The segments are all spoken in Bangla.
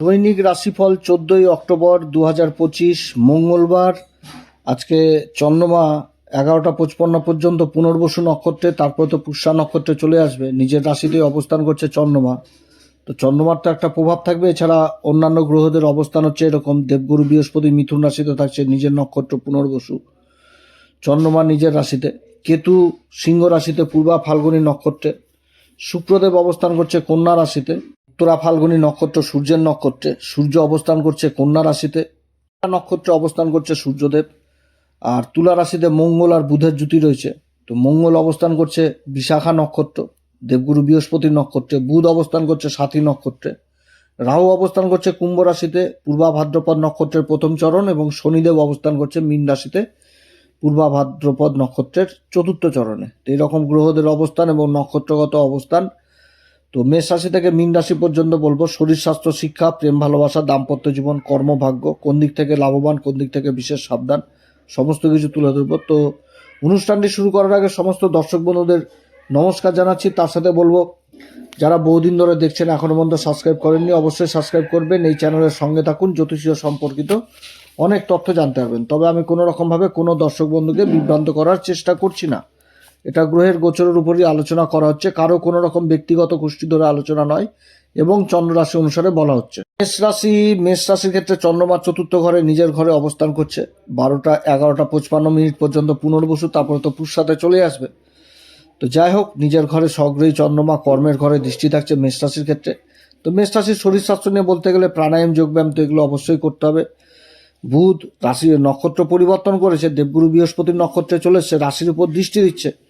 দৈনিক রাশিফল চোদ্দই অক্টোবর দু পঁচিশ, মঙ্গলবার। আজকে চন্দ্রমা এগারোটা পঁচপন্ন পর্যন্ত পুনর্বসু নক্ষত্রে, তারপর তো পুষ্যা নক্ষত্রে চলে আসবে। নিজের রাশিতেই অবস্থান করছে চন্দ্রমা। তো চন্দ্রমার তো একটা প্রভাব থাকবে, এছাড়া অন্যান্য গ্রহদের অবস্থান হচ্ছে এরকম। দেবগুরু, বৃহস্পতি, মিথুন রাশিতে থাকছে নিজের নক্ষত্র পুনর্বসু। চন্দ্রমা নিজের রাশিতে। কেতু সিংহ রাশিতে, পূর্বা ফাল্গুনী নক্ষত্রে। শুক্রদেব অবস্থান করছে কন্যা রাশিতে। উত্তরা ফাল্গুনী নক্ষত্র সূর্যের নক্ষত্রে সূর্য অবস্থান করছে কন্যা রাশিতে নক্ষত্রে অবস্থান করছে সূর্যদেব, আর তুলা রাশিতে মঙ্গল আর বুধের জুতি রয়েছে। তো মঙ্গল অবস্থান করছে বিশাখা নক্ষত্র, দেবগুরু বৃহস্পতি নক্ষত্রে, বুধ অবস্থান করছে সাথী নক্ষত্রে, রাহু অবস্থান করছে কুম্ভ রাশিতে পূর্বা ভাদ্রপদ নক্ষত্রের প্রথম চরণ এবং শনিদেব অবস্থান করছে মীন রাশিতে পূর্বা ভাদ্রপদ নক্ষত্রের চতুর্থ চরণে। তো এরকম গ্রহদের অবস্থান এবং নক্ষত্রগত অবস্থান তো মেষ রাশি থেকে মীন রাশি পর্যন্ত বলব, শরীর, স্বাস্থ্য, শিক্ষা, প্রেম, ভালোবাসা, দাম্পত্য জীবন, কর্মভাগ্য, কোন দিক থেকে লাভবান, কোন দিক থেকে বিশেষ সাবধান, সমস্ত কিছু তুলে ধরবো। তো অনুষ্ঠানটি শুরু করার আগে সমস্ত দর্শক বন্ধুদের নমস্কার জানাচ্ছি। তার সাথে বলব, যারা বহুদিন ধরে দেখছেন, এখনও পর্যন্ত সাবস্ক্রাইব করেননি, অবশ্যই সাবস্ক্রাইব করবেন। এই চ্যানেলের সঙ্গে থাকুন, জ্যোতিষীয় সম্পর্কিত অনেক তথ্য জানতে পারবেন। তবে আমি কোনো রকমভাবে কোনো দর্শক বন্ধুকে বিভ্রান্ত করার চেষ্টা করছি না। এটা গ্রহের গোচরের উপরই আলোচনা করা হচ্ছে। কারও কোনো রকম ব্যক্তিগত গোষ্ঠী ধরে আলোচনা নয় এবং চন্দ্র রাশি অনুসারে বলা হচ্ছে। মেষ রাশি, মেষ রাশির ক্ষেত্রে চন্দ্রমার চতুর্থ ঘরে নিজের ঘরে অবস্থান করছে। বারোটা, এগারোটা, পঁচপান্ন মিনিট পর্যন্ত পুনর্বসু, তারপরে তো পুষ্যাতে চলে আসবে। তো যাই হোক, নিজের ঘরে স্বগ্রহী চন্দ্রমা, কর্মের ঘরে দৃষ্টি থাকছে মেষ রাশির ক্ষেত্রে। তো মেষ রাশির শরীর স্বাস্থ্য নিয়ে বলতে গেলে প্রাণায়াম, যোগব্যায়াম তো এগুলো অবশ্যই করতে হবে। বুধ রাশির নক্ষত্র পরিবর্তন করেছে, দেবগুরু বৃহস্পতির নক্ষত্রে চলে এসছে রাশির উপর দৃষ্টি দিচ্ছে।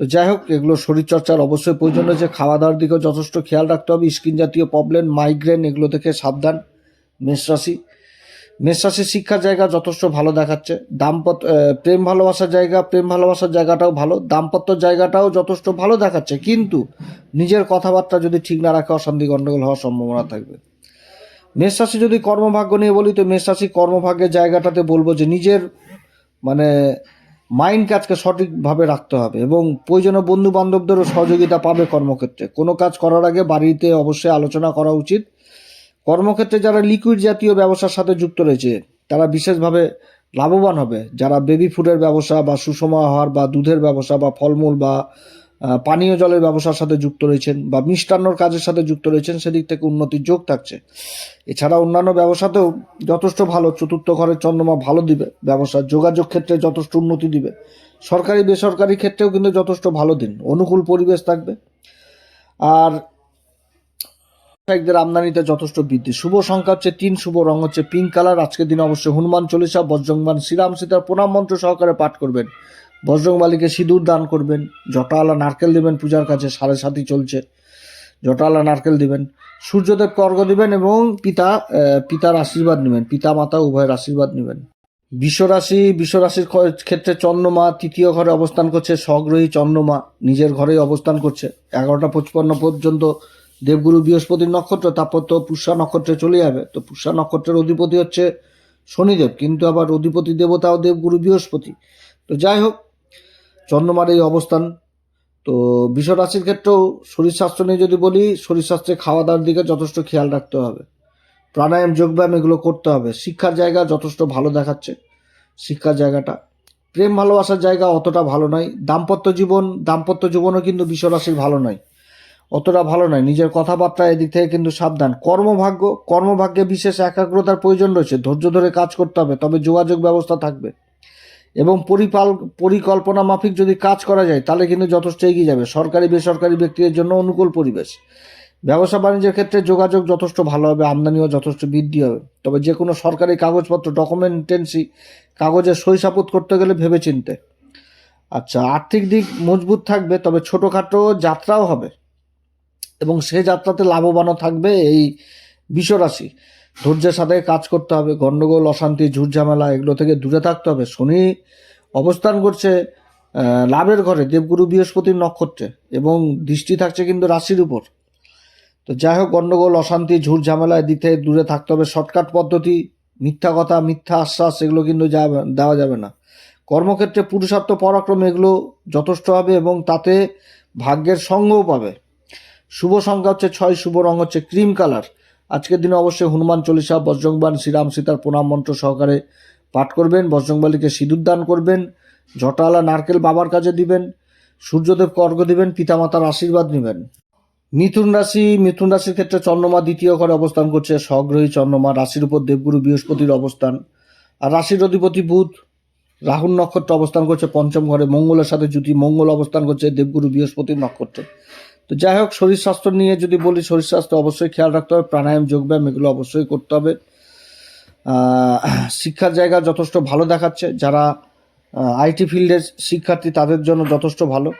তো যাই হোক, এগুলো শরীরচর্চার অবশ্যই প্রয়োজন রয়েছে। খাওয়া দাওয়ার দিকেও যথেষ্ট খেয়াল রাখতে হবে। স্কিন জাতীয় প্রবলেম মাইগ্রেন এগুলো থেকে সাবধান। মেষ রাশি। মেষ রাশির শিক্ষার জায়গা যথেষ্ট ভালো দেখাচ্ছে। দাম্পত্য প্রেম ভালোবাসার জায়গা, প্রেম ভালোবাসার জায়গাটাও ভালো। দাম্পত্য জায়গাটাও যথেষ্ট ভালো দেখাচ্ছে। কিন্তু নিজের কথাবার্তা যদি ঠিক না রাখে, অশান্তি গণ্ডগোল হওয়ার সম্ভাবনা থাকবে। মেষ রাশি যদি কর্মভাগ্য নিয়ে বলি, তো মেষ রাশি কর্মভাগ্যের জায়গাটাতে বলব যে নিজের মানে মাইন্ড কাজকে সঠিকভাবে রাখতে হবে এবং প্রয়োজনীয় বন্ধু বান্ধবদেরও সহযোগিতা পাবে কর্মক্ষেত্রে। কোনো কাজ করার আগে বাড়িতে অবশ্যই আলোচনা করা উচিত। কর্মক্ষেত্রে যারা লিকুইড জাতীয় ব্যবসার সাথে যুক্ত রয়েছে, তারা বিশেষভাবে লাভবান হবে। যারা বেবি ফুডের ব্যবসা বা সুষম আহার বা দুধের ব্যবসা বা ফলমূল বা পানীয় জলের ব্যবসার সাথে যুক্ত রয়েছেন বা মিষ্টান্নর কাজের সাথে যুক্ত রয়েছেন, সেদিক থেকে উন্নতির যোগ থাকছে। এছাড়া অন্যান্য ব্যবসাতেও যথেষ্ট ভালো চতুর্থ ঘরের চন্দ্রমা ভালো দিবে ব্যবসা যোগাযোগ ক্ষেত্রে যথেষ্ট উন্নতি দিবে। সরকারি, বেসরকারি ক্ষেত্রেও কিন্তু যথেষ্ট ভালো দিন, অনুকূল পরিবেশ থাকবে। আর ব্যবসায়িকদের আমদানিতে যথেষ্ট বৃদ্ধি। শুভ সংখ্যা হচ্ছে তিন, শুভ রং হচ্ছে পিঙ্ক কালার। আজকের দিনে অবশ্যই হনুমান চল্লিশা বজ্রংবান শ্রীরাম সীতার প্রণাম মন্ত্র সহকারে পাঠ করবেন। বজ্রংবালিকে সিঁদুর দান করবেন জটাওয়ালা নারকেল দেবেন, পূজার কাছে সাড়ে সাতই চলছে। জটাওয়ালা নারকেল দিবেন, সূর্যদেবকে অর্ঘ্য দিবেন এবং পিতা পিতার আশীর্বাদ নেবেন পিতা মাতা উভয়ের আশীর্বাদ নেবেন। বিশ্বরাশি, বিশ্বরাশির ক্ষেত্রে চন্দ্রমা তৃতীয় ঘরে অবস্থান করছে স্বগ্রহী চন্দ্রমা নিজের ঘরেই অবস্থান করছে। এগারোটা পঁচপান্ন পর্যন্ত দেবগুরু বৃহস্পতির নক্ষত্র তারপর তো পুষ্যা নক্ষত্রে চলে যাবে। তো পুষ্যা নক্ষত্রের অধিপতি হচ্ছে শনিদেব, কিন্তু আবার অধিপতি দেবতাও দেবগুরু বৃহস্পতি। তো যাই হোক চন্দ্রমার এই অবস্থান। তো রাশির ক্ষেত্রেও শরীর স্বাস্থ্য নিয়ে যদি বলি, শরীর স্বাস্থ্যে খাওয়া দাওয়ার দিকে যথেষ্ট খেয়াল রাখতে হবে। প্রাণায়াম, যোগব্যায়াম এগুলো করতে হবে। শিক্ষার জায়গা যথেষ্ট ভালো দেখাচ্ছে, শিক্ষার জায়গাটা। প্রেম ভালোবাসার জায়গা অতটা ভালো নয়। দাম্পত্য জীবন, দাম্পত্য জীবনও কিন্তু বিষ রাশির ভালো নয়। অতটা ভালো নয়। নিজের কথাবার্তা এদিক থেকে কিন্তু সাবধান। কর্মভাগ্য, কর্মভাগ্যে বিশেষ একাগ্রতার প্রয়োজন রয়েছে। ধৈর্য ধরে কাজ করতে হবে, তবে যোগাযোগ ব্যবস্থা থাকবে। এবং পরিপাল, পরিকল্পনা মাফিক যদি কাজ করা যায়, তাহলে কিন্তু যথেষ্ট এগিয়ে যাবে। সরকারি, বেসরকারি ব্যক্তিদের জন্য অনুকূল পরিবেশ। ব্যবসা বাণিজ্যের ক্ষেত্রে যোগাযোগ যথেষ্ট ভালো হবে, আমদানিও যথেষ্ট বৃদ্ধি হবে। তবে যে কোনো সরকারি কাগজপত্র, ডকুমেন্টেন্সি কাগজে সই সাপুত করতে গেলে ভেবেচিন্তে। আচ্ছা আর্থিক দিক মজবুত থাকবে, তবে ছোটোখাটো যাত্রাও হবে। এবং সে যাত্রাতে লাভবানও থাকবে এই বিশ্বরাশি। ধৈর্যের সাথে কাজ করতে হবে গণ্ডগোল অশান্তি, ঝুটঝামেলা, এগুলো থেকে দূরে থাকতে হবে। শনি অবস্থান করছে লাভের ঘরে, দেবগুরু বৃহস্পতির নক্ষত্রে, এবং দৃষ্টি থাকছে কিন্তু রাশির উপর। তো যাই হোক গণ্ডগোল অশান্তি ঝুট ঝামেলা এদিক থেকে দূরে থাকতে হবে। শর্টকাট পদ্ধতি, মিথ্যা কথা, মিথ্যা আশ্বাস, এগুলো কিন্তু দেওয়া যাবে না। কর্মক্ষেত্রে পুরুষার্থ পরাক্রম এগুলো যথেষ্ট হবে এবং তাতে ভাগ্যের সঙ্গও পাবে। শুভ সংখ্যা হচ্ছে ছয়, শুভ রং হচ্ছে ক্রিম কালার। আজকের দিনে অবশ্যই হনুমান চল্লিশা বজ্রংবান শ্রীরাম সীতার প্রণাম মন্ত্র সহকারে পাঠ করবেন বজ্রংবালিকে সিঁদুর দান করবেন, জটালা নারকেল বাবার কাছে দিবেন সূর্যদেব অর্ঘ্য দিবেন, পিতামাতার আশীর্বাদ নেবেন। মিথুন রাশি, মিথুন রাশির ক্ষেত্রে চন্দ্রমা দ্বিতীয় ঘরে অবস্থান করছে স্বগ্রহী চন্দ্রমা, রাশির উপর দেবগুরু বৃহস্পতির অবস্থান। আর রাশির অধিপতি বুধ রাহুল নক্ষত্র অবস্থান করছে পঞ্চম ঘরে, মঙ্গলের সাথে জুতি মঙ্গল অবস্থান করছে দেবগুরু বৃহস্পতির নক্ষত্রে। তো যাই হোক, শরীর স্বাস্থ্য নিয়ে যদি বলি, শরীর স্বাস্থ্য অবশ্যই খেয়াল রাখতে হবে, প্রাণায়াম, যোগব্যায়াম এগুলো অবশ্যই করতে হবে। শিক্ষার জায়গা যথেষ্ট ভালো দেখাচ্ছে। যারা আইটি ফিল্ডের শিক্ষার্থী, তাদের জন্য যথেষ্ট ভালো।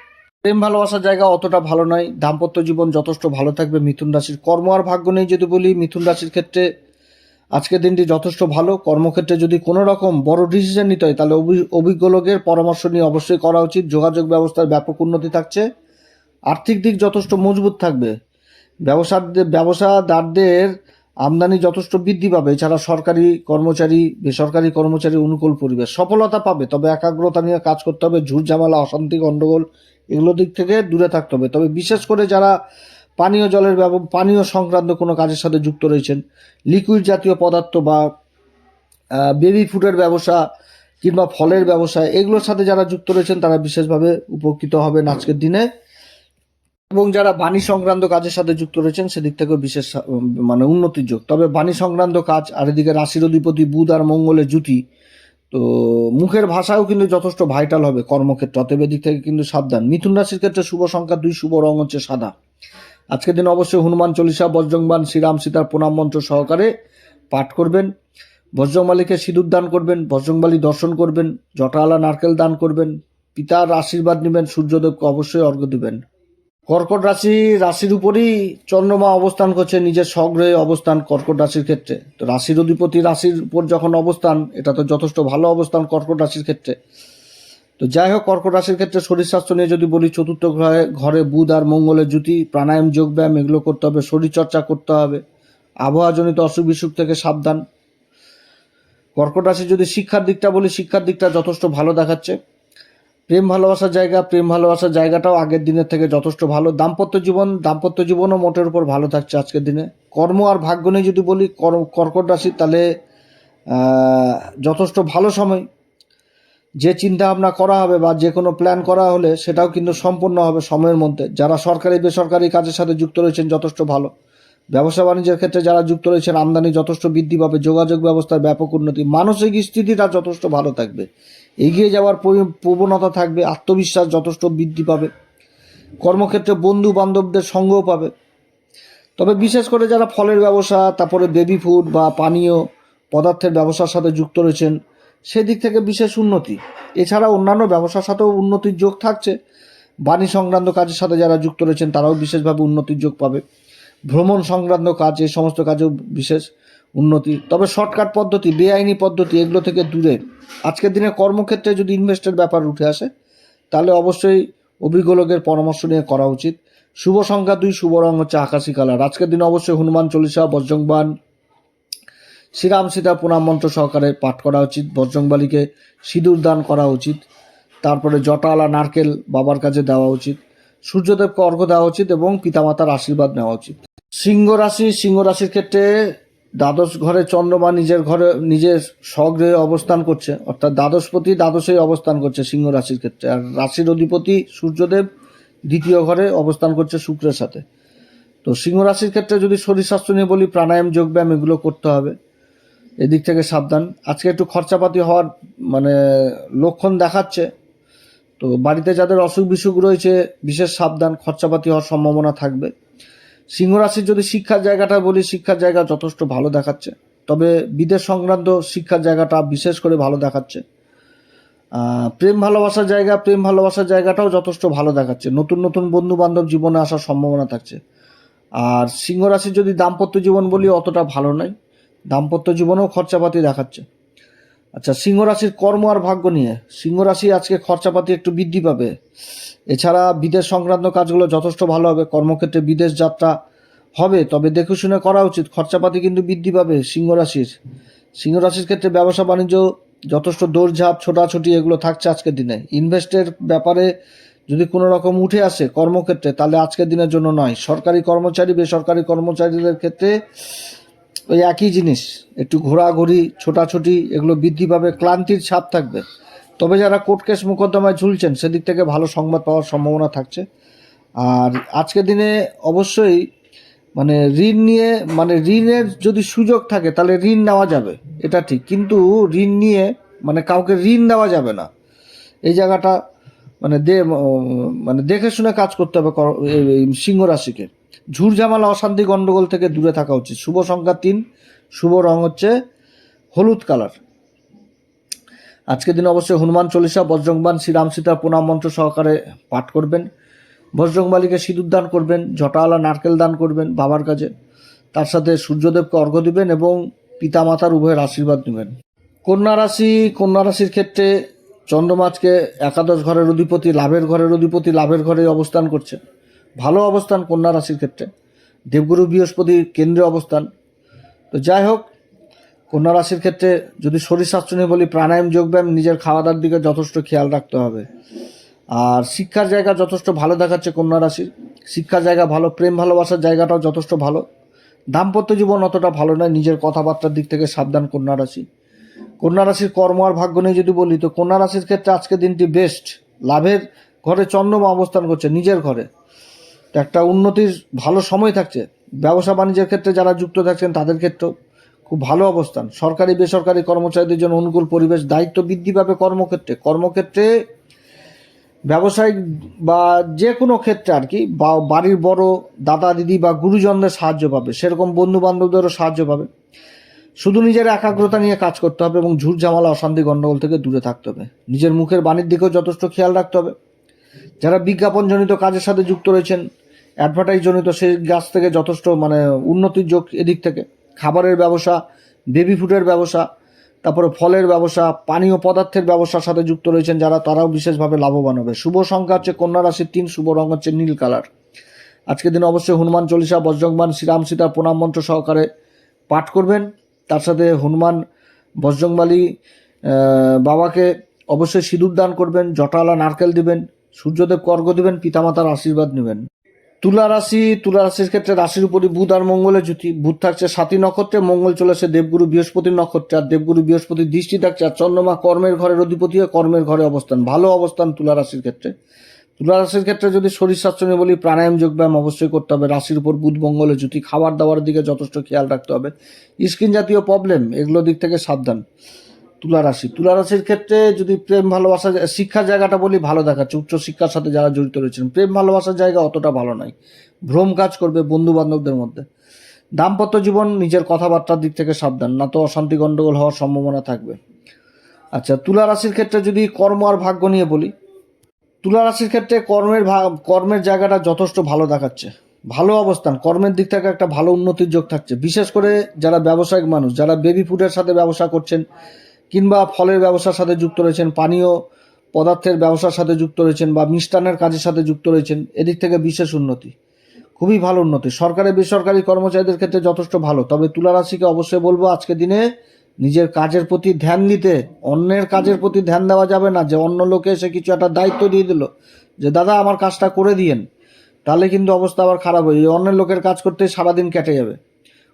প্রেম ভালোবাসার জায়গা অতটা ভালো নয়। দাম্পত্য জীবন যথেষ্ট ভালো থাকবে মিথুন রাশির। কর্ম আর ভাগ্য নেই যদি বলি, মিথুন রাশির ক্ষেত্রে আজকের দিনটি যথেষ্ট ভালো। কর্মক্ষেত্রে যদি কোনো রকম বড় ডিসিশন নিতে হয়, তাহলে অভি- অভিজ্ঞ লোকের পরামর্শ নিয়ে অবশ্যই করা উচিত। যোগাযোগ ব্যবস্থার ব্যাপক উন্নতি থাকছে। আর্থিক দিক যথেষ্ট মজবুত থাকবে। ব্যবসার ব্যবসাদারদের আমদানি যথেষ্ট বৃদ্ধি পাবে। এছাড়া সরকারি কর্মচারী, বেসরকারি কর্মচারী অনুকূল পরিবেশ সফলতা পাবে। তবে একাগ্রতা নিয়ে কাজ করতে হবে। ঝুট ঝামেলা, অশান্তি গণ্ডগোল এগুলো দিক থেকে দূরে থাকতে হবে। তবে বিশেষ করে যারা পানীয় জলের পানীয় সংক্রান্ত কোনো কাজের সাথে যুক্ত রয়েছেন, লিকুইড জাতীয় পদার্থ বা বেবি ফুডের ব্যবসা কিংবা ফলের ব্যবসা এগুলোর সাথে যারা যুক্ত রয়েছেন, তারা বিশেষভাবে উপকৃত হবেন আজকের দিনে। এবং যারা বাণী সংক্রান্ত কাজের সাথে যুক্ত রয়েছেন, সেদিক থেকেও বিশেষ মানে উন্নতির যোগ। তবে বাণী সংক্রান্ত কাজ আর এদিকে রাশির অধিপতি বুধ আর মঙ্গলের জুতি তো মুখের ভাষাও কিন্তু যথেষ্ট ভাইটাল হবে কর্মক্ষেত্র, অতএব এদিক থেকে কিন্তু সাবধান। মিথুন রাশির ক্ষেত্রে শুভ সংখ্যা দুই, শুভ রং হচ্ছে সাদা। আজকের দিন অবশ্যই হনুমান চল্লিশা বজ্রংবান শ্রীরাম সীতার প্রণাম মন্ত্র সহকারে পাঠ করবেন। বজ্রংবালিকে সিঁদুর দান করবেন, বজ্রংবালি দর্শন করবেন, জটালা নারকেল দান করবেন, পিতার আশীর্বাদ নেবেন, সূর্যদেবকে অবশ্যই অর্ঘ্য দেবেন। কর্কট রাশি, রাশির উপরই চন্দ্রমা অবস্থান করছে, নিজের স্বগ্রহে অবস্থান কর্কট রাশির ক্ষেত্রে। তো রাশির অধিপতি রাশির উপর যখন অবস্থান, এটা তো যথেষ্ট ভালো অবস্থান কর্কট রাশির ক্ষেত্রে। তো যাই হোক, কর্কট রাশির ক্ষেত্রে শরীর স্বাস্থ্য নিয়ে যদি বলি, চতুর্থ ঘরে ঘরে বুধ আর মঙ্গলের জুতি প্রাণায়াম যোগব্যায়াম এগুলো করতে হবে শরীর চর্চা করতে হবে, আবহাওয়াজনিত অসুখ বিসুখ থেকে সাবধান। কর্কট রাশি যদি শিক্ষার দিকটা বলি, শিক্ষার দিকটা যথেষ্ট ভালো দেখাচ্ছে। প্রেম ভালোবাসার জায়গা, প্রেম ভালোবাসার জায়গাটাও আগের দিনের থেকে যথেষ্ট ভালো। দাম্পত্য জীবন, দাম্পত্য জীবনও মোটের উপর ভালো থাকছে আজকের দিনে। কর্ম আর ভাগ্য নিয়ে যদি বলি, কর- কর্কট রাশি, তাহলে যথেষ্ট ভালো সময়। যে চিন্তা ভাবনা করা হবে বা যে কোনো প্ল্যান করা হলে সেটাও কিন্তু সম্পূর্ণ হবে সময়ের মধ্যে। যারা সরকারি, বেসরকারি কাজের সাথে যুক্ত রয়েছেন, যথেষ্ট ভালো। ব্যবসা বাণিজ্যের ক্ষেত্রে যারা যুক্ত রয়েছেন, আমদানি যথেষ্ট বৃদ্ধি পাবে। যোগাযোগ ব্যবস্থার ব্যাপক উন্নতি। মানসিক স্থিতিটা যথেষ্ট ভালো থাকবে। এগিয়ে যাওয়ার প্রবণতা থাকবে, আত্মবিশ্বাস যথেষ্ট বৃদ্ধি পাবে, কর্মক্ষেত্রে বন্ধু বান্ধবদের সঙ্গও পাবে। তবে বিশেষ করে যারা ফলের ব্যবসা, তারপরে বেবি ফুড বা পানীয় পদার্থের ব্যবসার সাথে যুক্ত রয়েছেন, সেদিক থেকে বিশেষ উন্নতি। এছাড়া অন্যান্য ব্যবসার সাথেও উন্নতির যোগ থাকছে। বাণী সংক্রান্ত কাজের সাথে যারা যুক্ত রয়েছেন, তারাও বিশেষভাবে উন্নতির যোগ পাবে। ভ্রমণ সংক্রান্ত কাজ এই সমস্ত কাজেও বিশেষ উন্নতি, তবে শর্টকাট পদ্ধতি, বেআইনি পদ্ধতি, এগুলো থেকে দূরে। আজকের দিনে কর্মক্ষেত্রে যদি ইনভেস্টের ব্যাপার উঠে আসে, তাহলে অবশ্যই অভিজ্ঞ লোকের পরামর্শ নিয়ে করা উচিত। শুভ সংখ্যা দুই, শুভ রং হচ্ছে আকাশী কালার। আজকের দিনে অবশ্যই হনুমান চল্লিশা বজ্রংবান শ্রীরাম সীতা প্রণাম মন্ত্র সহকারে পাঠ করা উচিত। বজ্রংবালিকে সিঁদুর দান করা উচিত। তারপরে জটালা, নারকেল বাবার কাছে দেওয়া উচিত। সূর্যদেবকে অর্ঘ্য দেওয়া উচিত এবং পিতামাতার আশীর্বাদ নেওয়া উচিত। সিংহ রাশি, সিংহ রাশির ক্ষেত্রে দ্বাদশ ঘরে চন্দ্রমা নিজের ঘরে, নিজের স্বগৃহে অবস্থান করছে। অর্থাৎ দ্বাদশপতি দ্বাদশেই অবস্থান করছে সিংহ রাশির ক্ষেত্রে। আর রাশির অধিপতি সূর্যদেব দ্বিতীয় ঘরে অবস্থান করছে শুক্রের সাথে। তো সিংহ রাশির ক্ষেত্রে যদি শরীর স্বাস্থ্য নিয়ে বলি, প্রাণায়াম, যোগব্যায়াম এগুলো করতে হবে। এদিক থেকে সাবধান। আজকে একটু খরচাপাতি হওয়ার মানে লক্ষণ দেখাচ্ছে। তো বাড়িতে যাদের অসুখ বিসুখ রয়েছে, বিশেষ সাবধান। খরচাপাতি হওয়ার সম্ভাবনা থাকবে। সিংহ রাশির যদি শিক্ষার জায়গাটা বলি, শিক্ষার জায়গা যথেষ্ট ভালো দেখাচ্ছে। তবে বিদেশ সংক্রান্ত শিক্ষার জায়গাটা বিশেষ করে ভালো দেখাচ্ছে। প্রেম ভালোবাসার জায়গা, প্রেম ভালোবাসার জায়গাটাও যথেষ্ট ভালো দেখাচ্ছে। নতুন নতুন বন্ধু বান্ধব জীবনে আসার সম্ভাবনা থাকছে। আর সিংহ রাশির যদি দাম্পত্য জীবন বলি, অতটা ভালো নয়। দাম্পত্য জীবনেও খরচাপাতি দেখাচ্ছে। আচ্ছা সিংহ রাশির কর্ম আর ভাগ্য নিয়ে। সিংহ রাশি আজকে খরচাপাতি একটু বৃদ্ধি পাবে। এছাড়া বিদেশ সংক্রান্ত কাজগুলো যথেষ্ট ভালো হবে। কর্মক্ষেত্রে বিদেশ যাত্রা হবে, তবে দেখে শুনে করা উচিত। খরচাপাতি কিন্তু বৃদ্ধি পাবে সিংহ রাশির সিংহ রাশির ক্ষেত্রে ব্যবসা বাণিজ্য যথেষ্ট দৌড়ঝাঁপ, ছোটাছুটি এগুলো থাকছে আজকের দিনে। ইনভেস্টের ব্যাপারে যদি কোনো রকম উঠে আসে কর্মক্ষেত্রে, তাহলে আজকের দিনের জন্য নয়। সরকারি কর্মচারী, বেসরকারি কর্মচারীদের ক্ষেত্রে ওই একই জিনিস, একটু ঘোরাঘুরি, ছোটাছুটি, এগুলো বৃদ্ধি পাবে, ক্লান্তির ছাপ থাকবে। তবে যারা কোর্ট কেস মোকদ্দমায় ঝুলছেন, সেদিক থেকে ভালো সংবাদ পাওয়ার সম্ভাবনা থাকছে। আর আজকের দিনে অবশ্যই মানে ঋণ নিয়ে মানে ঋণের যদি সুযোগ থাকে, তাহলে ঋণ নেওয়া যাবে, এটা ঠিক। কিন্তু ঋণ নিয়ে মানে কাউকে ঋণ দেওয়া যাবে না। এই জায়গাটা মানে দে মানে দেখে শুনে কাজ করতে হবে এই সিংহ রাশিকে। ঝুর অশান্তি, গন্ডগোল থেকে দূরে থাকা উচিত। শুভ সংখ্যা তিন, শুভ রং হচ্ছে হলুদ কালার। আজকের দিনে অবশ্যই হনুমান চল্লিশা, বজ্রংবান, শ্রীরাম সীতার প্রণাম মন্ত্র সহকারে পাঠ করবেন। বজ্রংবালিকে সিঁদুর দান করবেন জটাওয়ালা নারকেল দান করবেন বাবার কাছে। তার সাথে সূর্যদেবকে অর্ঘ্য দিবেন এবং পিতামাতার উভয়ের আশীর্বাদ নেবেন। কন্যা রাশি, কন্যা রাশির ক্ষেত্রে চন্দ্রমাজকে একাদশ ঘরের অধিপতি, লাভের ঘরের অধিপতি, লাভের ঘরে অবস্থান করছে ভালো অবস্থান কন্যা রাশির ক্ষেত্রে। দেবগুরু বৃহস্পতির কেন্দ্রে অবস্থান। তো যাই হোক, কন্যা রাশির ক্ষেত্রে যদি শরীর স্বাস্থ্য নিয়ে বলি, প্রাণায়াম, যোগব্যায়াম, নিজের খাওয়া দাওয়ার দিকে যথেষ্ট খেয়াল রাখতে হবে। আর শিক্ষার জায়গা যথেষ্ট ভালো দেখাচ্ছে কন্যা রাশির। শিক্ষার জায়গা ভালো, প্রেম ভালোবাসার জায়গাটাও যথেষ্ট ভালো। দাম্পত্য জীবন অতটা ভালো নয়, নিজের কথাবার্তার দিক থেকে সাবধান কন্যা রাশি। কন্যা রাশির কর্ম আর ভাগ্য নিয়ে যদি বলি, তো কন্যা রাশির ক্ষেত্রে আজকে দিনটি বেস্ট লাভের ঘরে চন্দ্রমা অবস্থান করছে, নিজের ঘরে। একটা উন্নতির ভালো সময় থাকছে। ব্যবসা বাণিজ্যের ক্ষেত্রে যারা যুক্ত থাকছেন, তাদের ক্ষেত্রেও খুব ভালো অবস্থান। সরকারি, বেসরকারি কর্মচারীদের জন্য অনুকূল পরিবেশ, দায়িত্ব বৃদ্ধি পাবে কর্মক্ষেত্রে। কর্মক্ষেত্রে ব্যবসায়িক বা যে কোনো ক্ষেত্রে আর কি, বা বাড়ির বড় দাদা, দিদি বা গুরুজনদের সাহায্য পাবে। সেরকম বন্ধু বান্ধবদেরও সাহায্য পাবে। শুধু নিজের একাগ্রতা নিয়ে কাজ করতে হবে এবং ঝুট ঝামেলা, অশান্তি গণ্ডগোল থেকে দূরে থাকতে হবে। নিজের মুখের বাণীর দিকেও যথেষ্ট খেয়াল রাখতে হবে। যারা বিজ্ঞাপনজনিত কাজের সাথে যুক্ত রয়েছেন অ্যাডভার্টাইজ জনিত সেই গাছ থেকে যথেষ্ট মানে উন্নতির যোগ এদিক থেকে। খাবারের ব্যবসা বেবি ফুডের ব্যবসা, তারপরে ফলের ব্যবসা, পানীয় পদার্থের ব্যবসার সাথে যুক্ত রয়েছেন যারা, তারাও বিশেষভাবে লাভবান হবে। শুভ সংখ্যা হচ্ছে কন্যা রাশির তিন, শুভ রং হচ্ছে নীল কালার। আজকের দিন অবশ্যই হনুমান চল্লিশা বজ্রংবান শ্রীরাম সীতার প্রণাম মন্ত্র সহকারে পাঠ করবেন। তার সাথে হনুমান বজ্রংবালী বাবাকে অবশ্যই সিঁদুর দান করবেন, জটালা, নারকেল দিবেন। সূর্যদেব কর্গ দিবেন, পিতামাতার আশীর্বাদ নেবেন। তুলা রাশি, তুলা রাশির ক্ষেত্রে রাশির উপরই বুধ আর মঙ্গলের জুতি বুধ থাকছে সাতী নক্ষত্রে, মঙ্গল চলে চলেছে দেবগুরু বৃহস্পতির নক্ষত্রে। আর দেবগুরু বৃহস্পতির দৃষ্টি থাকছে আর চন্দ্রমা কর্মের ঘরের অধিপতি হয়ে কর্মের ঘরে অবস্থান। ভালো অবস্থান তুলা রাশির ক্ষেত্রে। তুলা রাশির ক্ষেত্রে যদি শরীর স্বাস্থ্য নিয়ে বলি, প্রাণায়াম, যোগব্যায়াম অবশ্যই করতে হবে। রাশির উপর বুধ মঙ্গলের জুতি খাবার দাবারের দিকে যথেষ্ট খেয়াল রাখতে হবে। স্কিন জাতীয় প্রবলেম এগুলো দিক থেকে সাবধান। তুলা রাশি তুলা রাশির ক্ষেত্রে যদি প্রেম, ভালোবাসা শিক্ষার জায়গাটা বলি, ভালো দেখাচ্ছে। উচ্চ শিক্ষার সাথে যারা জড়িত রয়েছেন, প্রেম, ভালোবাসার জায়গা অতটা ভালো নয় ভ্রম কাজ করবে বন্ধু বান্ধবদের মধ্যে। দাম্পত্য জীবন, নিজের কথাবার্তার দিক থেকে সাবধান, না তো অশান্তি গণ্ডগোল হওয়ার সম্ভাবনা থাকবে। আচ্ছা তুলা রাশির ক্ষেত্রে যদি কর্ম আর ভাগ্য নিয়ে বলি তুলা রাশির ক্ষেত্রে কর্মের কর্মের জায়গাটা যথেষ্ট ভালো দেখাচ্ছে। ভালো অবস্থান, কর্মের দিক থেকে একটা ভালো উন্নতির যোগ থাকছে। বিশেষ করে যারা ব্যবসায়িক মানুষ, যারা বেবি ফুডের সাথে ব্যবসা করছেন কিংবা ফলের ব্যবসার সাথে যুক্ত রয়েছেন, পানীয় পদার্থের ব্যবসার সাথে যুক্ত রয়েছেন বা মিষ্টান্নের কাজের সাথে যুক্ত রয়েছেন, এদিক থেকে বিশেষ উন্নতি। খুবই ভালো উন্নতি। সরকারি, বেসরকারি কর্মচারীদের ক্ষেত্রে যথেষ্ট ভালো। তবে তুলা রাশিকে অবশ্যই বলব, আজকে দিনে নিজের কাজের প্রতি ধ্যান দিতে, অন্যের কাজের প্রতি ধ্যান দেওয়া যাবে না। যে অন্য লোকে এসে কিছু একটা দায়িত্ব দিয়ে দিল, যে দাদা আমার কাজটা করে দিয়েন, তাহলে কিন্তু অবস্থা আবার খারাপ হয়ে অন্যের লোকের কাজ করতে সারাদিন কেটে যাবে।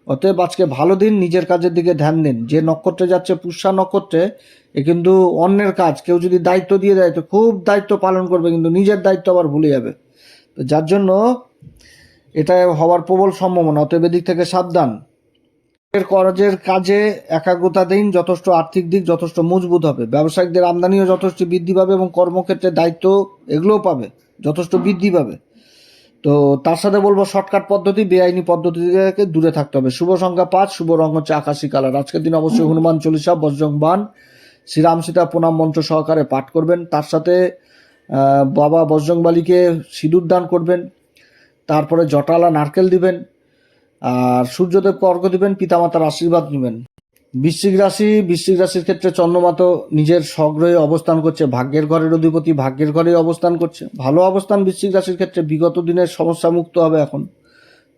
অতএব আজকে ভালো দিন, নিজের কাজের দিকে ধ্যান দিন। যে নক্ষত্রে যাচ্ছে, পুষ্যা নক্ষত্রে, এ কিন্তু অন্যের কাজ। কেউ যদি দায়িত্ব দিয়ে দেয়, তো খুব দায়িত্ব পালন করবে, কিন্তু নিজের দায়িত্ব আবার ভুলে যাবে। তো যার জন্য এটা হওয়ার প্রবল সম্ভাবনা। অতএব এদিক থেকে সাবধান। এর কাজের কাজে একাগ্রতা দিন, যথেষ্ট আর্থিক দিক, যথেষ্ট মজবুত হবে। ব্যবসায়িকদের আমদানিও যথেষ্ট বৃদ্ধি পাবে এবং কর্মক্ষেত্রে দায়িত্ব এগুলোও পাবে, যথেষ্ট বৃদ্ধি পাবে। তো তার সাথে বলব শর্টকাট পদ্ধতি বেআইনি পদ্ধতি থেকে দূরে থাকতে হবে। শুভ সংখ্যা পাঁচ শুভ রং হচ্ছে আকাশি কালার আজকের দিন অবশ্যই হনুমান চল্লিশা বজ্রং বান শ্রীরাম সীতা প্রণাম মন্ত্র সহকারে পাঠ করবেন। তার সাথে বাবা বজরংবালিকে সিঁদুর দান করবেন। তারপরে জটালা নারকেল দিবেন। আর সূর্যদেবকে অর্ঘ্য দিবেন পিতামাতার আশীর্বাদ নেবেন। বৃশ্চিক রাশি, বৃশ্চিক রাশির ক্ষেত্রে চন্দ্রমাত নিজের স্বগ্রহে অবস্থান করছে, ভাগ্যের ঘরের অধিপতি ভাগ্যের ঘরে অবস্থান করছে। ভালো অবস্থান বৃশ্চিক রাশির ক্ষেত্রে বিগত দিনের সমস্যা মুক্ত হবে এখন।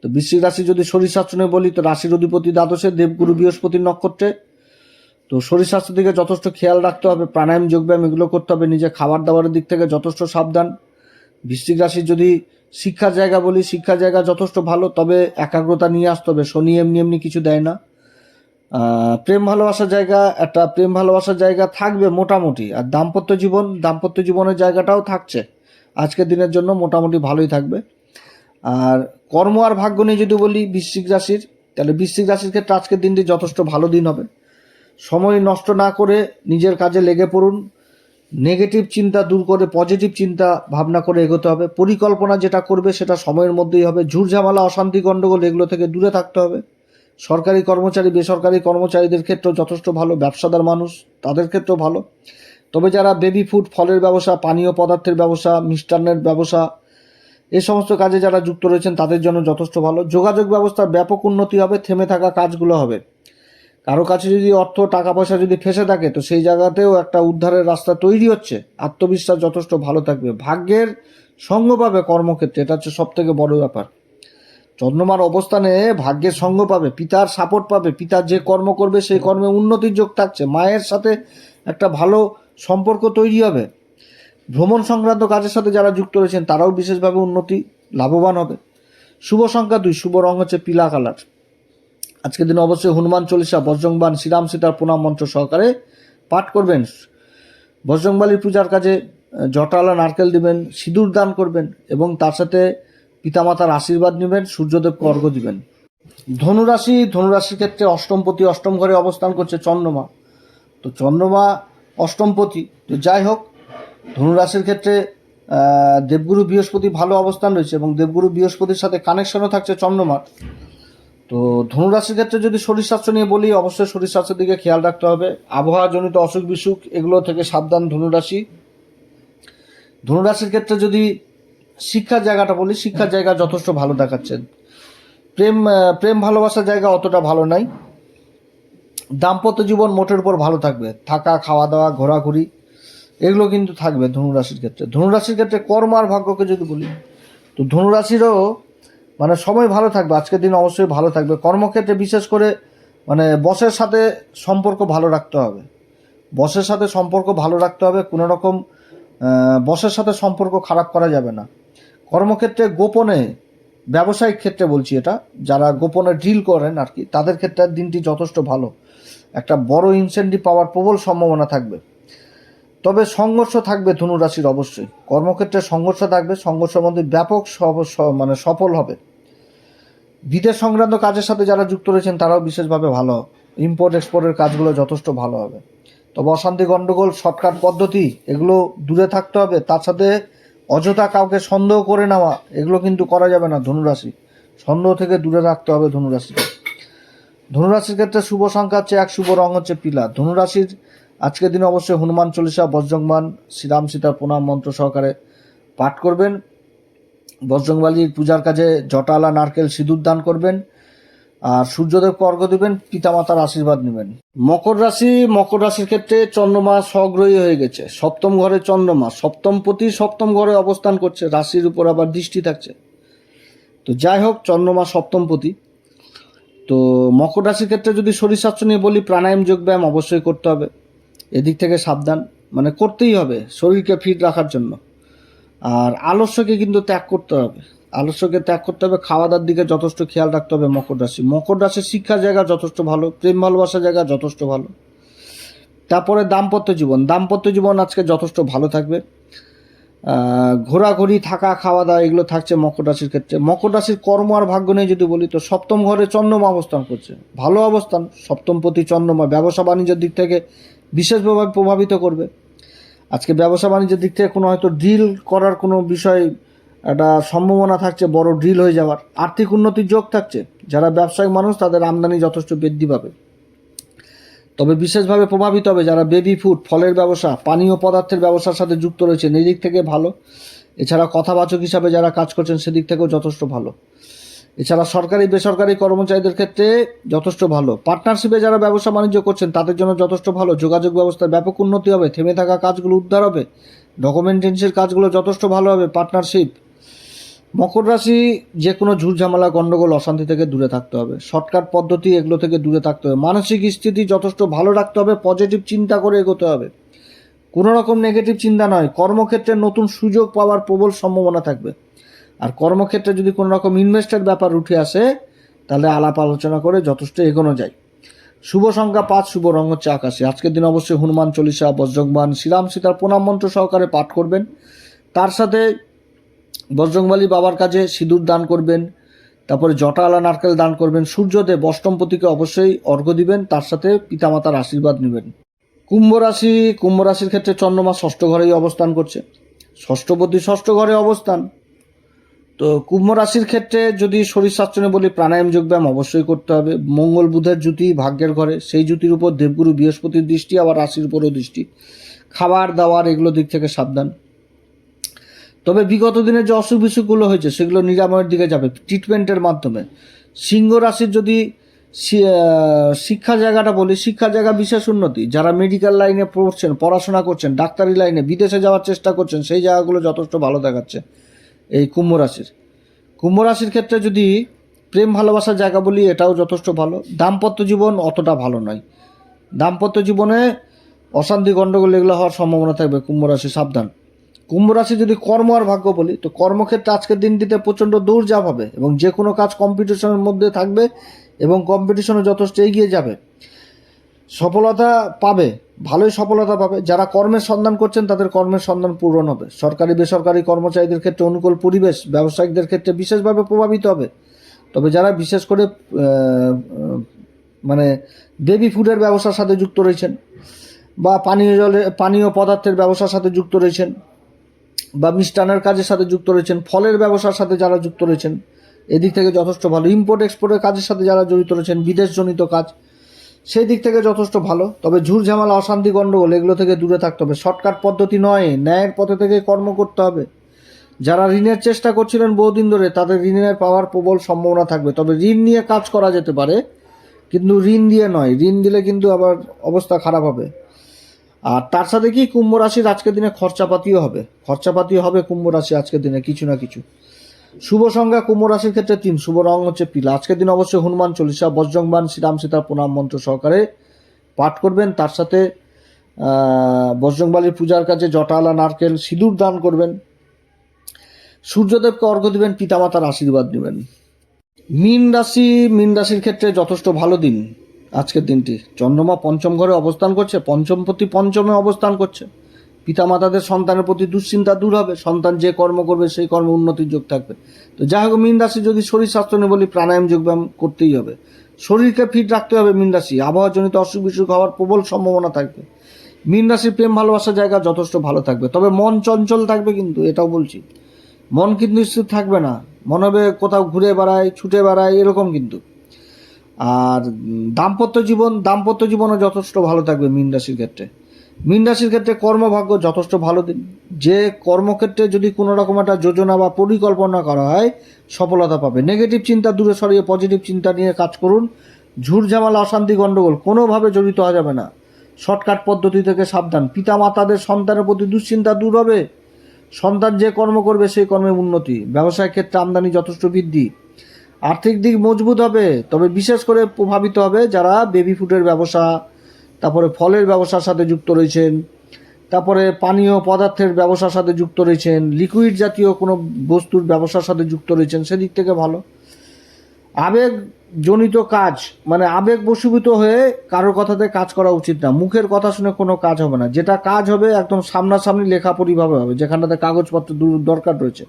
তো বৃশ্চিক রাশি যদি শরীর শাসনে বলি, তো রাশির অধিপতি দ্বাদশে দেবগুরু বৃহস্পতির নক্ষত্রে। তো শরীর স্বাস্থ্যের দিকে যথেষ্ট খেয়াল রাখতে হবে, প্রাণায়াম, যোগব্যায়াম এগুলো করতে হবে নিজে খাবার দাবারের দিক থেকে যথেষ্ট সাবধান। বৃশ্চিক রাশির যদি শিক্ষার জায়গা বলি, শিক্ষার জায়গা যথেষ্ট ভালো, তবে একাগ্রতা নিয়ে আসতে হবে, শনি এমনি এমনি কিছু দেয় না। প্রেম ভালোবাসার জায়গা, একটা প্রেম ভালোবাসার জায়গা থাকবে মোটামুটি। আর দাম্পত্য জীবন, দাম্পত্য জীবনের জায়গাটাও থাকছে। আজকের দিনের জন্য মোটামুটি ভালোই থাকবে। আর কর্ম আর ভাগ্য নিয়ে যদি বলি বৃশ্চিক রাশির, তাহলে বৃশ্চিক রাশির ক্ষেত্রে আজকের দিনটি যথেষ্ট ভালো দিন হবে। সময় নষ্ট না করে নিজের কাজে লেগে পড়ুন। নেগেটিভ চিন্তা দূর করে পজিটিভ চিন্তা ভাবনা করে এগোতে হবে। পরিকল্পনা যেটা করবে সেটা সময়ের মধ্যেই হবে। ঝুরঝামেলা অশান্তি গণ্ডগোল এগুলো থেকে দূরে থাকতে হবে। সরকারি কর্মচারী, বেসরকারি কর্মচারীদের ক্ষেত্রেও যথেষ্ট ভালো, ব্যবসাদার মানুষ, তাদের ক্ষেত্রেও ভালো। তবে যারা বেবি ফুড ফলের ব্যবসা, পানীয় পদার্থের ব্যবসা, মিষ্টান্নের ব্যবসা এই সমস্ত কাজে যারা যুক্ত রয়েছেন, তাদের জন্য যথেষ্ট ভালো। যোগাযোগ ব্যবস্থার ব্যাপক উন্নতি হবে, থেমে থাকা কাজগুলো হবে। কারও কাছে যদি অর্থ টাকা পয়সা যদি ফেসে থাকে, তো সেই জায়গাতেও একটা উদ্ধারের রাস্তা তৈরি হচ্ছে। আত্মবিশ্বাস যথেষ্ট ভালো থাকবে। ভাগ্যের সঙ্গ পাবে কর্মক্ষেত্রে, এটা হচ্ছে সব থেকে বড় ব্যাপার। চন্দ্রমার অবস্থানে ভাগ্যের সঙ্গ পাবে, পিতার সাপোর্ট পাবে পিতার যে কর্ম করবে সেই কর্মে উন্নতির যোগ থাকছে, মায়ের সাথে একটা ভালো সম্পর্ক তৈরি হবে। ভ্রমণ সংক্রান্ত কাজের সাথে যারা যুক্ত রয়েছেন, তারাও বিশেষভাবে উন্নতি লাভবান হবে। শুভ সংখ্যা দুই, শুভ রং হচ্ছে পিলা কালার। আজকের দিনে অবশ্যই হনুমান চল্লিশা বজ্রংবান শ্রীরাম সীতার প্রণাম মন্ত্র সহকারে পাঠ করবেন। বজ্রংবালির পূজার কাজে জটালা, নারকেল দিবেন, সিঁদুর দান করবেন এবং তার সাথে পিতামাতার আশীর্বাদ নেবেন সূর্যদেবকে অর্ঘ্য দিবেন। ধনুরাশি, ধনুরাশির ক্ষেত্রে অষ্টমপতি, অষ্টম ঘরে অবস্থান করছে চন্দ্রমা। তো চন্দ্রমা অষ্টমপতি, তো যাই হোক, ধনুরাশির ক্ষেত্রে দেবগুরু বৃহস্পতি ভালো অবস্থান রয়েছে এবং দেবগুরু বৃহস্পতির সাথে কানেকশনও থাকছে চন্দ্রমার। তো ধনুরাশির ক্ষেত্রে যদি শরীর স্বাস্থ্য নিয়ে বলি, অবশ্যই শরীর স্বাস্থ্যের দিকে খেয়াল রাখতে হবে। আবহাওয়াজনিত অসুখ বিসুখ এগুলো থেকে সাবধান ধনুরাশি। ধনুরাশির ক্ষেত্রে যদি শিক্ষার জায়গাটা বলি শিক্ষার জায়গা যথেষ্ট ভালো দেখাচ্ছে প্রেম প্রেম ভালোবাসার জায়গা অতটা ভালো নাই। দাম্পত্য জীবন মোটের উপর ভালো থাকবে। থাকা, খাওয়া দাওয়া, ঘোরাঘুরি, এগুলো কিন্তু থাকবে ধনুরাশির ক্ষেত্রে। ধনুরাশির ক্ষেত্রে কর্ম আর ভাগ্যকে যদি বলি, তো ধনুরাশিরও মানে সময় ভালো থাকবে, আজকের দিন অবশ্যই ভালো থাকবে। কর্মক্ষেত্রে বিশেষ করে মানে বসের সাথে সম্পর্ক ভালো রাখতে হবে। বসের সাথে সম্পর্ক ভালো রাখতে হবে, কোনো রকম বসের সাথে সম্পর্ক খারাপ করা যাবে না। কর্মক্ষেত্রে গোপনে, ব্যবসায়িক ক্ষেত্রে বলছি এটা, যারা গোপনে ডিল করেন আর কি, তাদের ক্ষেত্রে দিনটি যথেষ্ট ভালো। একটা বড় ইনসেন্টিভ পাওয়ার প্রবল সম্ভাবনা থাকবে। তবে সংঘর্ষ থাকবে ধনুরাশির অবশ্যই। কর্মক্ষেত্রে সংঘর্ষ থাকবে সংঘর্ষের মধ্যে ব্যাপক মানে সফল হবে। বিদেশ সংক্রান্ত কাজের সাথে যারা যুক্ত রয়েছেন, তারাও বিশেষভাবে ভালো। ইম্পোর্ট এক্সপোর্টের কাজগুলো যথেষ্ট ভালো হবে। তবে অশান্তি গণ্ডগোল শর্টকাট পদ্ধতি, এগুলো দূরে থাকতে হবে। তার সাথে অযথা কাউকে সন্দেহ করে নেওয়া, এগুলো কিন্তু করা যাবে না ধনুরাশি। সন্দেহ থেকে দূরে রাখতে হবে ধনুরাশিকে ধনুরাশির ক্ষেত্রে শুভ সংখ্যা হচ্ছে এক, শুভ রং হচ্ছে পিলা। ধনুরাশির আজকের দিনে অবশ্যই হনুমান চল্লিশা, বজ্রংবান, শ্রীরাম সীতার প্রণাম মন্ত্র সহকারে পাঠ করবেন। বজ্রংবালির পূজার কাজে জটালা, নারকেল, সিঁদুর দান করবেন। আর সূর্যদেবকে অর্ঘ্য দেবেন, পিতামাতার আশীর্বাদ নেবেন। মকর রাশি, মকর রাশির ক্ষেত্রে চন্দ্রমা স্বগ্রহী হয়ে গেছে। সপ্তম ঘরে চন্দ্রমা, সপ্তম প্রতি সপ্তম ঘরে অবস্থান করছে, রাশির উপর আবার দৃষ্টি থাকছে। তো যাই হোক, চন্দ্রমা সপ্তম প্রতি তো মকর রাশির ক্ষেত্রে যদি শরীর স্বাস্থ্য নিয়ে বলি, প্রাণায়াম যোগব্যায়াম অবশ্যই করতে হবে। এদিক থেকে সাবধান মানে করতেই হবে, শরীরকে ফিট রাখার জন্য। আর আলস্যকে কিন্তু ত্যাগ করতে হবে। আলস্যকে ত্যাগ করতে হবে খাওয়া দাওয়ার দিকে যথেষ্ট খেয়াল রাখতে হবে মকর রাশি। মকর রাশির শিক্ষার জায়গা যথেষ্ট ভালো, প্রেম ভালোবাসার জায়গা যথেষ্ট ভালো। তারপরে দাম্পত্য জীবন দাম্পত্য জীবন আজকে যথেষ্ট ভালো থাকবে। ঘোরাঘুরি, থাকা খাওয়া দাওয়া এগুলো থাকছে মকর রাশির ক্ষেত্রে। মকর রাশির কর্ম আর ভাগ্য নিয়ে যদি বলি, তো সপ্তম ঘরে চন্দ্রমা অবস্থান করছে। ভালো অবস্থান, সপ্তম প্রতি চন্দ্রমা। ব্যবসা বাণিজ্যের দিক থেকে বিশেষভাবে প্রভাবিত করবে। আজকে ব্যবসা বাণিজ্যের দিক থেকে কোনো হয়তো ডিল করার কোনো বিষয় একটা সম্ভাবনা থাকছে, বড় ড্রিল হয়ে যাওয়ার। আর্থিক উন্নতির যোগ থাকছে। যারা ব্যবসায়িক মানুষ, তাদের আমদানি যথেষ্ট বৃদ্ধি পাবে। তবে বিশেষভাবে প্রভাবিত হবে যারা বেবি ফুড ফলের ব্যবসা, পানীয় পদার্থের ব্যবসার সাথে যুক্ত রয়েছেন এই দিক থেকে ভালো। এছাড়া কথাবাচক হিসাবে যারা কাজ করছেন, সেদিক থেকেও যথেষ্ট ভালো। এছাড়া সরকারি, বেসরকারি কর্মচারীদের ক্ষেত্রে যথেষ্ট ভালো। পার্টনারশিপে যারা ব্যবসা বাণিজ্য করছেন, তাদের জন্য যথেষ্ট ভালো। যোগাযোগ ব্যবস্থার ব্যাপক উন্নতি হবে। থেমে থাকা কাজগুলো উদ্ধার হবে। ডকুমেন্টেন্সির কাজগুলো যথেষ্ট ভালো হবে। পার্টনারশিপ মকর রাশি যে কোনো ঝুটঝামেলা গণ্ডগোল অশান্তি থেকে দূরে থাকতে হবে। শর্টকাট পদ্ধতি এগুলো থেকে দূরে থাকতে হবে। মানসিক স্থিতি যথেষ্ট ভালো রাখতে হবে পজিটিভ চিন্তা করে এগোতে হবে। কোনো রকম নেগেটিভ চিন্তা নয়, কর্মক্ষেত্রে নতুন সুযোগ পাওয়ার প্রবল সম্ভাবনা থাকবে। আর কর্মক্ষেত্রে যদি কোনো রকম ইনভেস্টের ব্যাপার উঠে আসে, তাহলে আলাপ আলোচনা করে যথেষ্ট এগোনো যায়। শুভ সংখ্যা পাঁচ, শুভ রঙ হচ্ছে আকাশে। আজকের দিন অবশ্যই হনুমান চল্লিশা বজ্রংবান শ্রীরাম সীতার প্রণাম মন্ত্র সহকারে পাঠ করবেন। তার সাথে বজরংবলী বাবার কাছে সিঁদুর দান করবেন, তারপরে জটালা নারকেল দান করবেন, সূর্যদেব অষ্টমপতিকে অবশ্যই অর্ঘ্য দিবেন, তার সাথে পিতামাতার আশীর্বাদ নেবেন। কুম্ভ রাশি, কুম্ভ রাশির ক্ষেত্রে চন্দ্রমা ষষ্ঠ ঘরেই অবস্থান করছে। ষষ্ঠপতি ষষ্ঠ ঘরে অবস্থান। তো কুম্ভ রাশির ক্ষেত্রে যদি শরীর স্বাস্থ্য বলি প্রাণায়াম, যোগব্যায়াম অবশ্যই করতে হবে। মঙ্গল বুধের জুতি ভাগ্যের ঘরে, সেই জুতির উপর দেবগুরু বৃহস্পতির দৃষ্টি, আবার রাশির উপরও দৃষ্টি। খাবার দাবার এগুলো দিক থেকে সাবধান। তবে বিগত দিনে যে অসুখ বিসুখগুলো হয়েছে, সেগুলো নিরাময়ের দিকে যাবে। ট্রিটমেন্টের মাধ্যমে। সিংহ রাশির যদি শিক্ষা জায়গাটা বলি, শিক্ষা জায়গা বিশেষ উন্নতি। যারা মেডিকেল লাইনে পড়ছেন, পড়াশোনা করছেন, ডাক্তারি লাইনে বিদেশে যাওয়ার চেষ্টা করছেন, সেই জায়গাগুলো যথেষ্ট ভালো দেখাচ্ছে এই কুম্ভ রাশির। কুম্ভ রাশির ক্ষেত্রে যদি প্রেম ভালোবাসার জায়গা বলি, এটাও যথেষ্ট ভালো। দাম্পত্য জীবন অতটা ভালো নয়। দাম্পত্য জীবনে অশান্তি গণ্ডগোল এগুলো হওয়ার সম্ভাবনা থাকবে। কুম্ভ রাশি সাবধান। কুম্ভ রাশি যদি কর্ম আর ভাগ্য বলি, তো কর্মক্ষেত্রে আজকের দিনটিতে প্রচণ্ড দৌড়ঝাঁপ হবে এবং যে কোনো কাজ কম্পিটিশনের মধ্যে থাকবে এবং কম্পিটিশনে যথেষ্ট এগিয়ে যাবে। সফলতা পাবে, ভালোই সফলতা পাবে। যারা কর্মের সন্ধান করছেন, তাদের কর্মের সন্ধান পূরণ হবে। সরকারি, বেসরকারি কর্মচারীদের ক্ষেত্রে অনুকূল পরিবেশ ব্যবসায়িকদের ক্ষেত্রে বিশেষভাবে প্রভাবিত হবে। তবে যারা বিশেষ করে মানে বেবি ফুডের ব্যবসার সাথে যুক্ত রয়েছেন বা পানীয় জলে পানীয় পদার্থের ব্যবসার সাথে যুক্ত রয়েছেন বা মিষ্টানের কাজের সাথে যুক্ত রয়েছেন, ফলের ব্যবসার সাথে যারা যুক্ত রয়েছেন, এদিক থেকে যথেষ্ট ভালো। ইম্পোর্ট এক্সপোর্টের কাজের সাথে যারা জড়িত রয়েছেন, বিদেশজনিত কাজ, সেই দিক থেকে যথেষ্ট ভালো। তবে ঝুর ঝামেলা অশান্তি গণ্ডগোল এগুলো থেকে দূরে থাকতে হবে। শর্টকাট পদ্ধতি নয়, ন্যায়ের পথে থেকে কর্ম করতে হবে। যারা ঋণের চেষ্টা করছিলেন বহুদিন ধরে, তাদের ঋণের পাওয়ার প্রবল সম্ভাবনা থাকবে। তবে ঋণ নিয়ে কাজ করা যেতে পারে, কিন্তু ঋণ দিয়ে নয়। ঋণ দিলে কিন্তু আবার অবস্থা খারাপ হবে। আর তার সাথে কি কুম্ভ রাশির আজকের দিনে খরচাপাতিও হবে? খরচাপাতিও হবে কুম্ভ রাশি আজকের দিনে, কিছু না কিছু। শুভ সংখ্যা কুম্ভ রাশির ক্ষেত্রে তিন, শুভ রং হচ্ছে পিলা। আজকের দিন অবশ্যই হনুমান চল্লিশা বজ্রংবান শ্রীরাম সীতার প্রণাম মন্ত্র সহকারে পাঠ করবেন। তার সাথে বজরংবালির পূজার কাছে জটালা, নারকেল, সিঁদুর দান করবেন। সূর্যদেবকে অর্ঘ্য দিবেন, পিতামাতার আশীর্বাদ নেবেন। মীন রাশি, মীন রাশির ক্ষেত্রে যথেষ্ট ভালো দিন। আজকের দিনটি। চন্দ্রমা পঞ্চম ঘরে অবস্থান করছে, পঞ্চম প্রতি পঞ্চমে অবস্থান করছে। পিতামাতাদের সন্তানের প্রতি দুশ্চিন্তা দূর হবে, সন্তান যে কর্ম করবে সেই কর্মে উন্নতির যোগ থাকবে। তো যাই হোক, মীন রাশি যদি শরীর স্বাস্থ্য নিয়ে বলি, প্রাণায়াম, যোগব্যায়াম করতেই হবে। শরীরকে ফিট রাখতে হবে মীন রাশি। আবহাওয়াজনিত অসুখ বিসুখ হওয়ার প্রবল সম্ভাবনা থাকবে। মীন রাশির প্রেম, ভালোবাসার জায়গা যথেষ্ট ভালো থাকবে। তবে মন চঞ্চল থাকবে কিন্তু, এটাও বলছি। মন কিন্তু স্থির থাকবে না? মনে হবে কোথাও ঘুরে বেড়ায়, ছুটে বেড়ায়, এরকম কিন্তু। আর দাম্পত্য জীবন, দাম্পত্য জীবনও যথেষ্ট ভালো থাকবে মীন রাশির ক্ষেত্রে। মীন রাশির ক্ষেত্রে কর্মভাগ্য যথেষ্ট ভালো দিন। যে কর্মক্ষেত্রে যদি কোনো রকম একটা যোজনা বা পরিকল্পনা করা হয়, সফলতা পাবে। নেগেটিভ চিন্তা দূরে সরিয়ে পজিটিভ চিন্তা নিয়ে কাজ করুন। ঝুট অশান্তি গণ্ডগোল কোনোভাবে জড়িত হওয়া যাবে না। শর্টকাট পদ্ধতি থেকে সাবধান। পিতা মাতাদের সন্তানের প্রতি দুশ্চিন্তা দূর হবে। সন্তান যে কর্ম করবে, সেই কর্মে উন্নতি। ব্যবসায় ক্ষেত্রে আমদানি যথেষ্ট বৃদ্ধি। আর্থিক দিক মজবুত হবে, তবে বিশেষ করে প্রভাবিত হবে যারা বেবি ফুডের ব্যবসা, তারপরে ফলের ব্যবসার সাথে যুক্ত রয়েছেন, তারপরে পানীয় পদার্থের ব্যবসার সাথে যুক্ত রয়েছেন লিকুইড জাতীয় কোনো বস্তুর ব্যবসার সাথে যুক্ত রয়েছেন, সেদিক থেকে ভালো। আবেগজনিত কাজ মানে আবেগ বশীভূত হয়ে কারোর কথাতে কাজ করা উচিত না। মুখের কথা শুনে কোনো কাজ হবে না। যেটা কাজ হবে, একদম সামনাসামনি লেখাপড়িভাবে হবে, যেখানটাতে কাগজপত্র দরকার রয়েছে।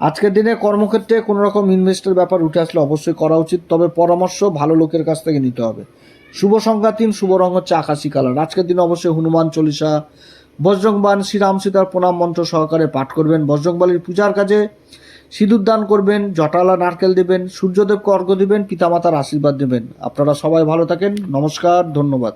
আজকের দিনে কর্মক্ষেত্রে কোনো রকম ইনভেস্টের ব্যাপার উঠে আসলে অবশ্যই করা উচিত, তবে পরামর্শ ভালো লোকের কাছ থেকে নিতে হবে। শুভ সংখ্যা তিন, শুভ রং হচ্ছে আকাশি কালার। আজকের দিনে অবশ্যই হনুমান চল্লিশা বজ্রংবান শ্রীরাম সীতার প্রণাম মন্ত্র সহকারে পাঠ করবেন। বজ্রংবালির পূজার কাজে সিঁদুর দান করবেন, জটালা নারকেল দেবেন, সূর্যদেবকে অর্ঘ্য দেবেন, পিতামাতার আশীর্বাদ দেবেন আপনারা সবাই ভালো থাকেন, নমস্কার, ধন্যবাদ।